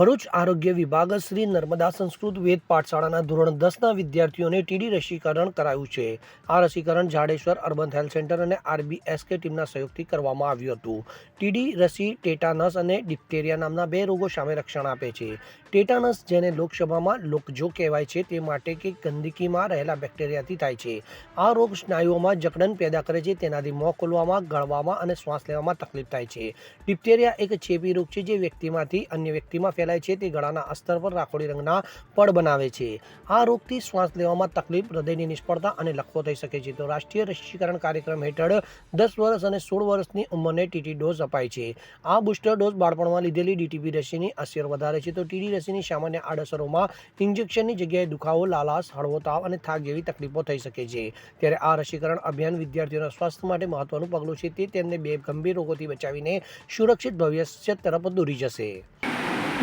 ભરૂચ આરોગ્ય વિભાગ શ્રી નર્મદા સંસ્કૃત વેદ પાઠશાળાના ધોરણ દસના વિદ્યાર્થીઓને ટીડી રસીકરણ કરાયું છે. આ રસીકરણ જાડેશ્વર અર્બન હેલ્થ સેન્ટર અને આરબીએસકે ટીમના સહયોગથી કરવામાં આવ્યું હતું. ટીડી રસી, ટેટાનસ અને ડિપ્ટેરિયા નામના બે રોગો સામે રક્ષણ આપે છે. ટેટાનસ, જેને લોકસભામાં લોકજો કહેવાય છે, તે માટે કે ગંદકીમાં રહેલા બેક્ટેરિયાથી થાય છે. આ રોગ સ્નાયુઓમાં જકડન પેદા કરે છે, તેનાથી મોં ખોલવામાં, ગળવામાં અને શ્વાસ લેવામાં તકલીફ થાય છે. ડિપ્ટેરિયા એક ચેપી રોગ છે, જે વ્યક્તિમાંથી અન્ય વ્યક્તિમાં ફેલાય છે તે ગળાના અસ્તર પર રાખોડી રંગના પડ બનાવે છે. આ રોગથી શ્વાસ લેવામાં તકલીફ, હૃદયની નિષ્ફળતા અને લખવો થઈ શકે છે. તો રાષ્ટ્રીય રસીકરણ કાર્યક્રમ હેઠળ દસ વર્ષ અને સોળ વર્ષની ઉંમરને ટીટી ડોઝ અપાય છે. આ બુસ્ટર ડોઝ બાળપણમાં લીધેલી ડીટીપી રસીની અસર વધારે છે. તો ટીડી રસીની સામાન્ય આડઅસરોમાં ઇન્જેક્શનની જગ્યાએ દુખાવો, લાલાશ, હળવો તાવ અને થાક જેવી તકલીફો થઈ શકે છે. ત્યારે આ રસીકરણ અભિયાન વિદ્યાર્થીઓના સ્વાસ્થ્ય માટે મહત્વનું પગલું છે. તે તેમને બે ગંભીર રોગોથી બચાવીને સુરક્ષિત ભવિષ્ય તરફ દોરી જશે.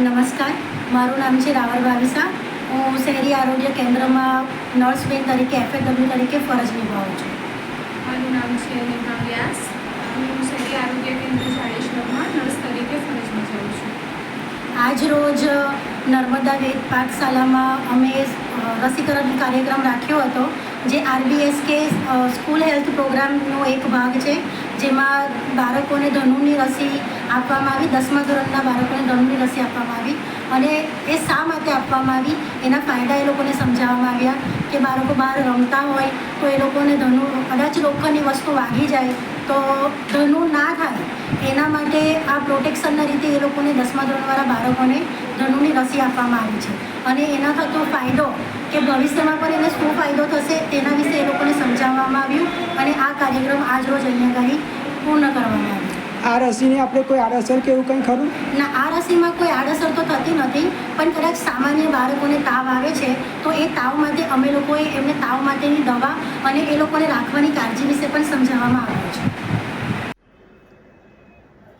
નમસ્કાર. મારું નામ છે રાવલ ભાવિસા હું શહેરી આરોગ્ય કેન્દ્રમાં નર્સ બેન તરીકે એફએડબ્લ્યુ તરીકે ફરજ નિભાવું છું. મારું નામ છે નિભા વ્યાસ. હું શહેરી આરોગ્ય કેન્દ્ર જાડેશ્વરમાં નર્સ તરીકે ફરજ બજાવું છું. આજ રોજ નર્મદા વેદ પાઠશાલામાં અમે રસીકરણ કાર્યક્રમ રાખ્યો હતો, જે આરબીએસકે સ્કૂલ હેલ્થ પ્રોગ્રામનો એક ભાગ છે, જેમાં બાળકોને ધનુની રસી આપવામાં આવી, દસમા ધોરણના બાળકોને ધનુની રસી આપવામાં આવી, અને એ શા માટે આપવામાં આવી, એના ફાયદા એ લોકોને સમજાવવામાં આવ્યા, કે બાળકો બહાર રમતા હોય, તો એ લોકોને ધનુ, કદાચ લોખંડની વસ્તુ વાગી જાય, તો ધનુ ના થાય એના માટે આ પ્રોટેક્શનના રીતે એ લોકોને દસમા ધોરણવાળા બાળકોને ધનુની રસી આપવામાં આવી છે. અને એના થતો ફાયદો કે ભવિષ્યમાં પણ એને શું ફાયદો થશે તેના વિશે એ લોકોને સમજાવવામાં આવ્યું અને આ કાર્યક્રમ આજ રોજ અહીંયા આગળ પૂર્ણ કરવામાં આવ્યો. આ રસીને આપણે કોઈ આડઅસર કે એવું કંઈ ખરું? ના આ રસીમાં કોઈ આડઅસર તો થતી નથી પણ કદાચ સામાન્ય બાળકોને તાવ આવે છે તો એ તાવ માટે અમે લોકોએ એમને તાવ માટેની દવા અને એ લોકોને રાખવાની કાળજી વિશે પણ સમજાવવામાં આવ્યું છે.